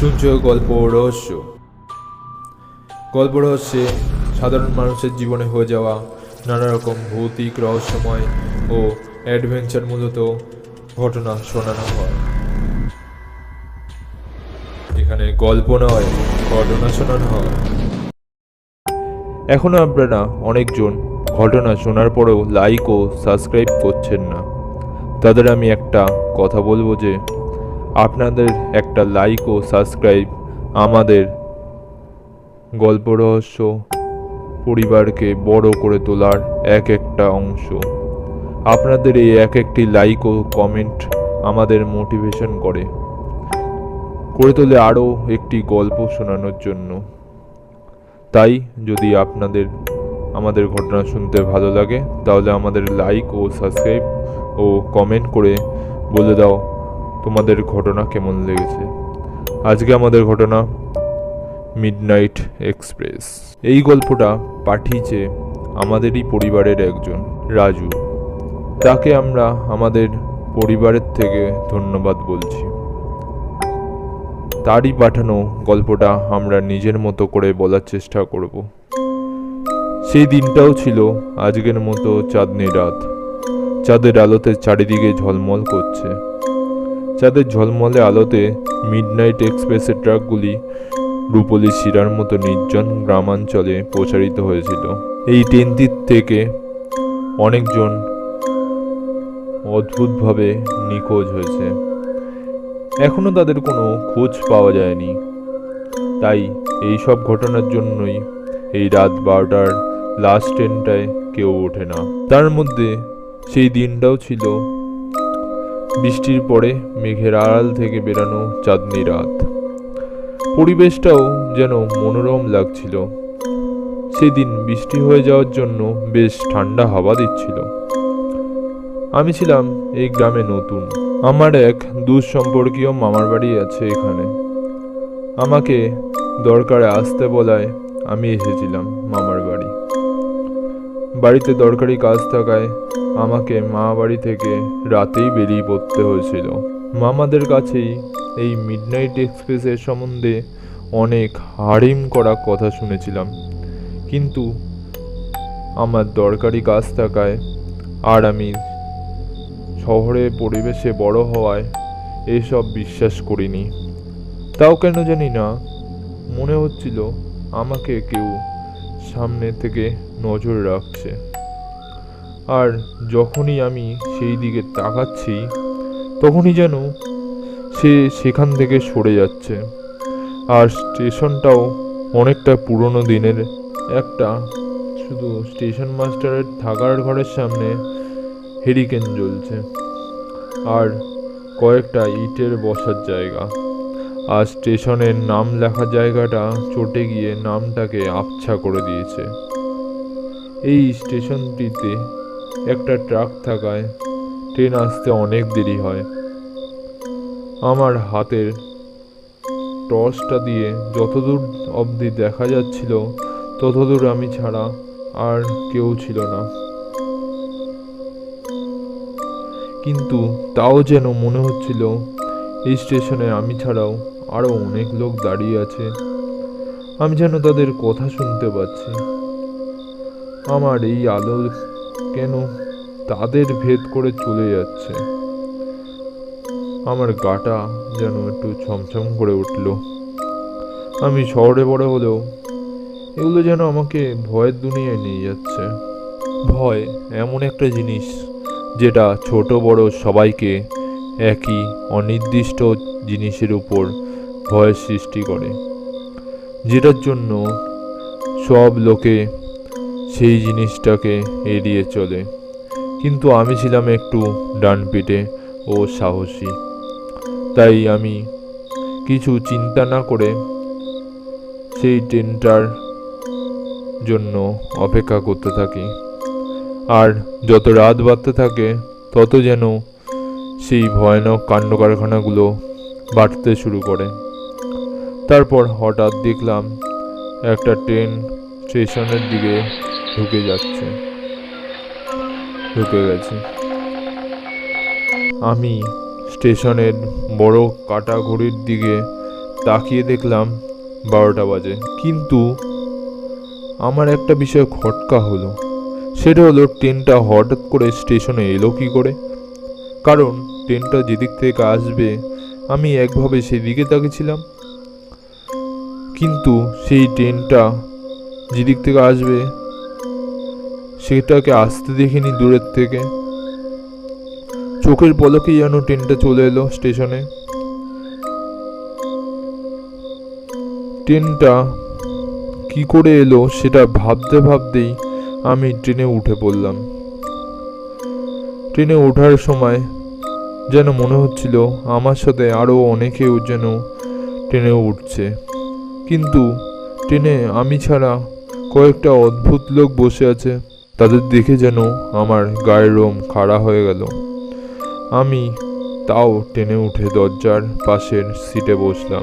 শুনছ গল্প রহস্য? গল্প রহস্যে সাধারণ মানুষের জীবনে হয়ে যাওয়া নানা রকম ভৌতিক, রহস্যময় ও অ্যাডভেঞ্চার মূলত ঘটনা শোনানো হয়। এখানে গল্প নয়, ঘটনা শোনানো হয়। এখনও আপনারা অনেকজন ঘটনা শোনার পরেও লাইক ও সাবস্ক্রাইব করছেন না। তাদের আমি একটা কথা বলব যে আপনাদের একটা লাইক ও সাবস্ক্রাইব আমাদের গল্প রহস্য পরিবারকে বড় করে তোলার এক একটা অংশ। আপনাদের এই এক একটি লাইক ও কমেন্ট আমাদের মোটিভেশন করে। করে তোলে আরও একটি গল্প শোনানোর জন্য। তাই যদি আপনাদের, আমাদের ঘটনা শুনতে ভালো লাগে, তাহলে আমাদের লাইক ও সাবস্ক্রাইব ও কমেন্ট করে বলে দাও। তোমাদের ঘটনা কেমন লেগেছে? আজকে আমাদের ঘটনা মিডনাইট এক্সপ্রেস এই গল্পটা পাঠিয়েছে আমাদেরই পরিবারের একজন, রাজু। তাকে আমরা আমাদের পরিবারের থেকে ধন্যবাদ বলছি। তারই পাঠানো গল্পটা আমরা নিজের মতো করে বলার চেষ্টা করব। সেই দিনটাও ছিল আজকের মতো চাঁদনি রাত। চাঁদের আলোতে চারিদিকে ঝলমল করছে। চাঁদের ঝলমলে আলোতে মিডনাইট এক্সপ্রেসের ট্রাকগুলি রূপলি শিরার মতো নির্জন গ্রামাঞ্চলে প্রচারিত হয়েছিল। এই ট্রেনটির থেকে অনেকজন অদ্ভুতভাবে নিখোঁজ হয়েছে। এখনও তাদের কোনো খোঁজ পাওয়া যায়নি। তাই এই সব ঘটনার জন্যই এই রাত বারোটার লাস্ট ট্রেনটায় কেউ ওঠে না। তার মধ্যে সেই দিনটাও ছিল বৃষ্টির পরে মেঘের আড়াল থেকে বেরানো চাঁদনি রাত। পরিবেশটাও যেন মনোরম লাগছিল। সেদিন বৃষ্টি হয়ে যাওয়ার জন্য বেশ ঠান্ডা হাওয়া দিচ্ছিল। আমি ছিলাম এই গ্রামে নতুন। আমার এক দূর সম্পর্কীয় মামার বাড়ি আছে এখানে। আমাকে দরকারে আসতে বলায় আমি এসেছিলাম বাড়ি বাড়িতে দরকারি কাজ থাকায় আমাকে মা বাড়ি থেকে রাতেই বেরিয়ে পড়তে হয়েছিল। মামাদের কাছেই এই মিডনাইট এক্সপ্রেসের সম্বন্ধে অনেক হারিম করা কথা শুনেছিলাম। কিন্তু আমার দরকারি কাজ থাকায় আর আমি শহরে পরিবেশে বড় হওয়ায় এসব বিশ্বাস করিনি। তাও কেন জানি না, মনে হচ্ছিল আমাকে কেউ সামনে থেকে নজর রাখছে। আর যখনই আমি সেই দিকে তাকাচ্ছি, তখনই যেন সে সেখান থেকে সরে যাচ্ছে। আর স্টেশনটাও অনেকটা পুরনো দিনের একটা। শুধু স্টেশন মাস্টারের থাকার ঘরের সামনে হেরিকেন জ্বলছে। আর কয়েকটা ইটের বসার জায়গা। আর স্টেশনের নাম লেখা জায়গাটা চটে গিয়ে নামটাকে আবছা করে দিয়েছে। এই স্টেশনটিতে একটা ট্রাক থাকায় ট্রেন আসতে অনেক দেরি হয়। আমার হাতের টর্চটা দিয়ে যতদূর অবধি দেখা যাচ্ছিল, ততদূর আমি ছাড়া আর কেউ ছিল না। কিন্তু তাও যেন মনে হচ্ছিল, এই স্টেশনে আমি ছাড়াও আরও অনেক লোক দাঁড়িয়ে আছে। আমি যেন তাদের কথা শুনতে পাচ্ছি। আমার এই আলো কেন তাদের ভেদ করে চলে যাচ্ছে? আমার গাটা যেন একটু ছমছম করে উঠল। আমি শহরে বড় হলেও এগুলো যেন আমাকে ভয়ের দুনিয়ায় নিয়ে যাচ্ছে। ভয় এমন একটা জিনিস যেটা ছোট বড় সবাইকে একই অনির্দিষ্ট জিনিসের উপর ভয়ের সৃষ্টি করে। যেটার জন্য সব লোকে সেই জিনিসটাকে এড়িয়ে চলে। কিন্তু আমি ছিলাম একটু ডানপিটে ও সাহসী। তাই আমি কিছু চিন্তা না করে সেই ট্রেনটার জন্য অপেক্ষা করতে থাকি। আর যত রাত বাড়তে থাকে, তত যেন সেই ভয়ানক কাণ্ড কারখানাগুলো বাড়তে শুরু করে। তারপর হঠাৎ দেখলাম একটা ট্রেন স্টেশনের দিকে ঢুকে যাচ্ছে। ঢুকে গেছে। আমি স্টেশনের বড় কাটা ঘড়ির দিকে তাকিয়ে দেখলাম বারোটা বাজে। কিন্তু আমার একটা বিষয় খটকা হলো। সেটা হলো ট্রেনটা হঠাৎ করে স্টেশনে এলো কি করে? কারণ ট্রেনটা যেদিক থেকে আসবে, আমি একভাবে সেদিকে তাকিয়েছিলাম। কিন্তু সেই ট্রেনটা যেদিক থেকে আসবে, সেটাকে আসতে দেখিনি দূরের থেকে। চোখের পলকেই যেন ট্রেনটা চলে এলো স্টেশনে। ট্রেনটা কি করে এলো সেটা ভাবতে ভাবতেই আমি ট্রেনে উঠে পড়লাম। ট্রেনে ওঠার সময় যেন মনে হচ্ছিল আমার সাথে আরও অনেকেও যেন ট্রেনে উঠছে। কিন্তু ট্রেনে আমি ছাড়া কয়েকটা অদ্ভুত লোক বসে আছে। তাদের দেখে যেন আমার গায়ের রোম খাড়া হয়ে গেল। আমি তাও টেনে উঠে দরজার পাশের সিটে বসলাম।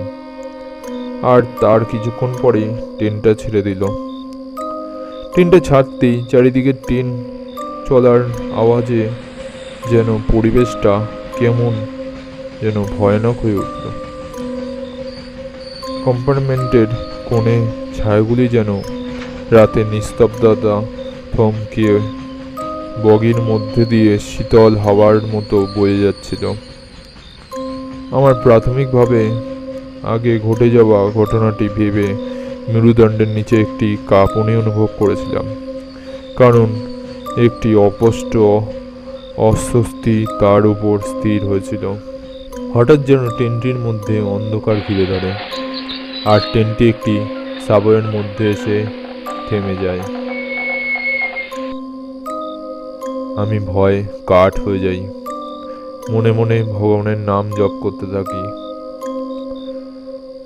আর তার কিছুক্ষণ পরেই ট্রেনটা ছেড়ে দিল। ট্রেনটা ছাড়তেই চারিদিকে ট্রেন চলার আওয়াজে যেন পরিবেশটা কেমন যেন ভয়ানক হয়ে উঠল। কম্পার্টমেন্টের কোণে ছায়াগুলি যেন রাতে নিস্তব্ধতা থমকে বগির মধ্যে দিয়ে শীতল হাওয়ার মতো বয়ে যাচ্ছিল। আমার প্রাথমিকভাবে আগে ঘটে যাওয়া ঘটনাটি ভেবে মেরুদণ্ডের নিচে একটি কাঁপুনি অনুভব করেছিলাম, কারণ একটি অস্পষ্ট অস্বস্তি তার উপর স্থির হয়েছিল। হঠাৎ যেন ট্রেনটির মধ্যে অন্ধকার ঘিরে ধরে। আর ট্রেনটি একটি সাবওয়ের মধ্যে এসে থেমে যায়। আমি ভয় কাঠ হয়ে যাই। মনে মনে ভগবানের নাম জপ করতে থাকি।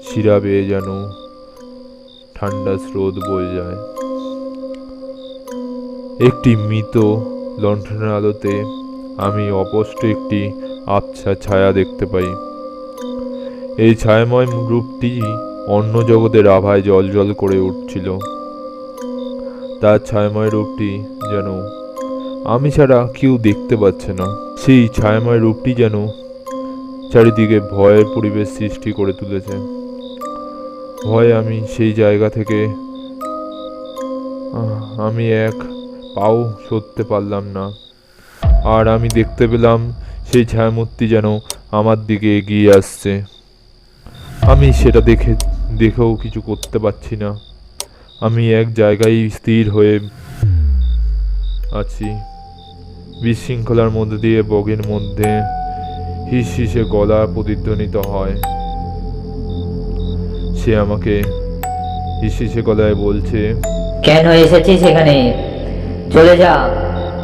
শিরা বেয়ে যেন ঠান্ডা স্রোত বয়ে যায়। একটি মৃত লণ্ঠনের আলোতে আমি অপষ্ট একটি আবছা ছায়া দেখতে পাই। এই ছায়াময় রূপটি অন্য জগতের আভায় জল জল করে উঠছিল। তার ছায়াময় রূপটি যেন আমি ছাড়া কেউ দেখতে পাচ্ছে না। সেই ছায়াময় রূপটি যেন চারিদিকে ভয়ের পরিবেশ সৃষ্টি করে তুলেছে। ভয়ে আমি সেই জায়গা থেকে আমি এক পাও সরতে পারলাম না। আর আমি দেখতে পেলাম সেই ছায়ামূর্তি যেন আমার দিকে এগিয়ে আসছে। আমি সেটা দেখে দেখেও কিছু করতে পারছি না। আমি এক জায়গায় স্থির হয়ে আছি। বিশৃঙ্খলার মধ্যে দিয়ে বগের মধ্যে হিস হিসে গলা প্রতিধ্বনিত হয়। সে আমাকে হিস হিসে গলায় বলছে কেন এসেছিস এখানে? চলে যা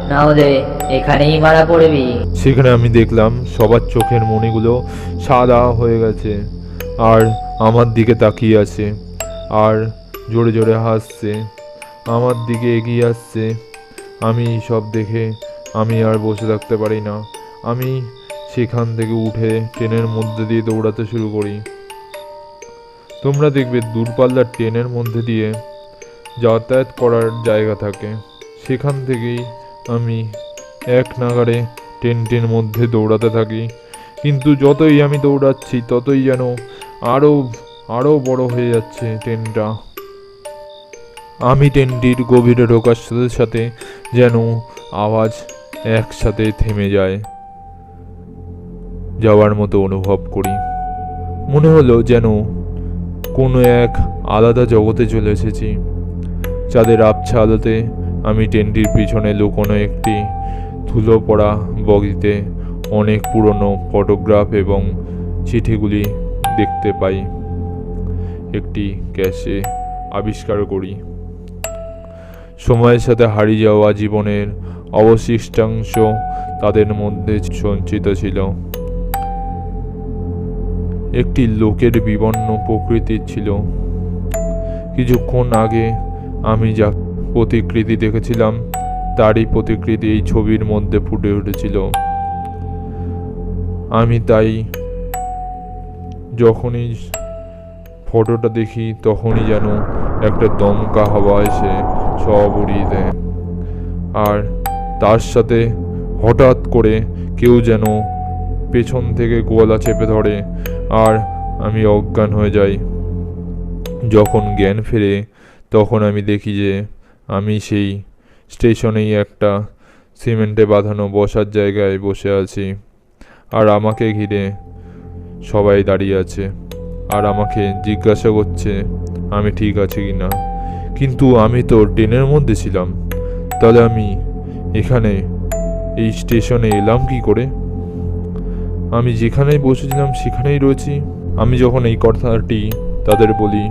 না হলে এখানেই মারা পড়বি। সেখানে আমি দেখলাম সবার চোখের মণিগুলো সাদা হয়ে গেছে। আর আমার দিকে তাকিয়ে আছে আর জোরে জোরে হাসছে। আমার দিকে এগিয়ে আসছে। আমি সব দেখে আমি আর বসে থাকতে পারি না। আমি সেখান থেকে উঠে ট্রেনের মধ্যে দিয়ে দৌড়াতে শুরু করি। তোমরা দেখবে দূরপাল্লার ট্রেনের মধ্যে দিয়ে যাতায়াত করার জায়গা থাকে। সেখান থেকেই আমি এক নাগারে টেন্টের মধ্যে দৌড়াতে থাকি। কিন্তু যতই আমি দৌড়াচ্ছি, ততই যেন আরও আরও বড় হয়ে যাচ্ছে ট্রেনটা। আমি ট্রেনটির গভীরে ঢোকার সাথে সাথে যেন আওয়াজ একসাথে থেমে যায়। যাওয়ার মতো অনুভব করি। মনে হলো যেন কোনো এক আলাদা জগতে চলে এসেছি। চাঁদের আবছা আলোতে আমি ট্রেনটির পিছনে লুকোনো একটি ধুলো পড়া বগিতে অনেক পুরনো ফটোগ্রাফ এবং চিঠিগুলি দেখতে পাই। একটি ক্যাশে আবিষ্কার করি। সময়ের সাথে হারিয়ে যাওয়া জীবনের অবশিষ্টাংশ তাদের মধ্যে সঞ্চিত ছিল। একটি লোকের বিবর্ণ প্রকৃতির ছিল। কিছুক্ষণ আগে আমি যা প্রতিকৃতি দেখেছিলাম, তারই প্রতিকৃতি এই ছবির মধ্যে ফুটে উঠেছিল। আমি তাই যখনই ফটোটা দেখি, তখনই যেন একটা দমকা হাওয়া এসে সব উড়িয়ে দেয়। আর তার সাথে হঠাৎ করে কেউ যেন পেছন থেকে গোলা চেপে ধরে আর আমি অজ্ঞান হয়ে যাই। যখন জ্ঞান ফেরে, তখন আমি দেখি যে আমি সেই স্টেশনেই একটা সিমেন্টে বাঁধানো বসার জায়গায় বসে আছি। আর আমাকে ঘিরে সবাই দাঁড়িয়ে আছে আর আমাকে জিজ্ঞাসা করছে, আমি ঠিক আছি কি না? কিন্তু আমি তো ট্রেনের মধ্যে ছিলাম। তাহলে আমি এখানে, এই স্টেশনে এলাম কি করে? আমি যেখানেই বসেছিলাম সেখানেই রয়েছি। আমি যখন এই কথাটি তাদের বলি,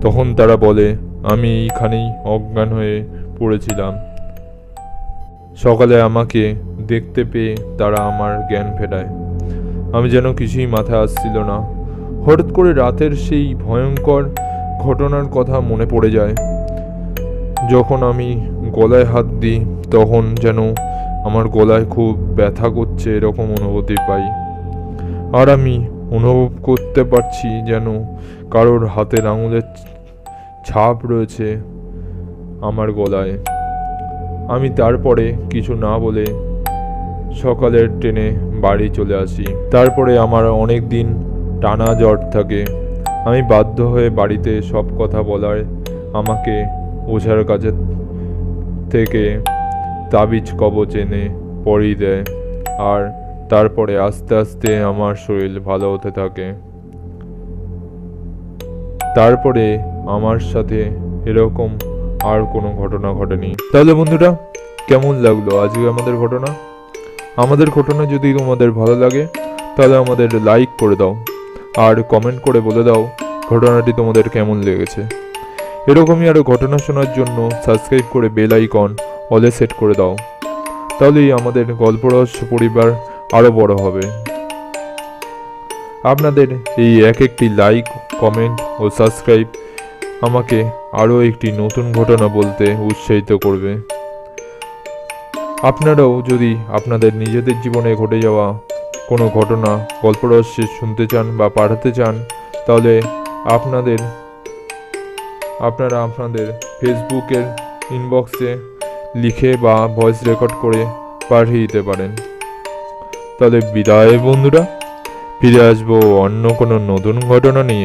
তখন তারা বলে, আমি এইখানেই অজ্ঞান হয়ে পড়েছিলাম। সকালে আমাকে দেখতে পেয়ে তারা আমার জ্ঞান ফেরায়। আমি যেন কিছুই মাথায় আসছিল না। হঠাৎ করে রাতের সেই ভয়ঙ্কর ঘটনার কথা মনে পড়ে যায়। যখন আমি গলায় হাত দিই, তখন যেন আমার গলায় খুব ব্যথা করছে এরকম অনুভূতি পাই। আর আমি অনুভব করতে পারছি যেন কারোর হাতের আঙুলের ছাপ রয়েছে আমার গলায়। আমি তারপরে কিছু না বলে সকালের ট্রেনে বাড়ি চলে আসি। তারপরে আমার অনেক দিন টানা জ্বর থাকে। আমি বাধ্য হয়ে বাড়িতে সব কথা বলায় আমাকে ওঝার কাছে থেকে তাবিজ কবচ এনে পরিয়ে দেয় আর তারপরে আস্তে আস্তে আমার শরীর ভালো হতে থাকে। তারপরে আমার সাথে এরকম আর কোনো ঘটনা ঘটেনি। তাহলে বন্ধুরা, কেমন লাগল আজকে আমাদের ঘটনা? আমাদের ঘটনা যদি তোমাদের ভালো লাগে, তাহলে আমাদের লাইক করে দাও, আর কমেন্ট করে বলে দাও ঘটনাটি তোমাদের কেমন লেগেছে। এরকমই আরও ঘটনা শোনার জন্য সাবস্ক্রাইব করে বেল আইকন অলে সেট করে দাও, তাহলেই আমাদের গল্প রহস্য পরিবার আরও বড় হবে। আপনাদের এই এক একটি লাইক কমেন্ট ও সাবস্ক্রাইব আমাকে আরও একটি নতুন ঘটনা বলতে উৎসাহিত করবে। আপনারাও যদি আপনাদের নিজেদের জীবনে ঘটে যাওয়া কোনো ঘটনা, গল্প রহস্যে শুনতে চান বা পাঠাতে চান, তাহলে আপনাদের, আপনারা আপনাদের ফেসবুকের ইনবক্সে লিখে বা ভয়েস রেকর্ড করে পাঠিয়ে দিতে পারেন। তাহলে বিদায় বন্ধুরা, ফিরে আসব অন্য কোনো নতুন ঘটনা নিয়ে।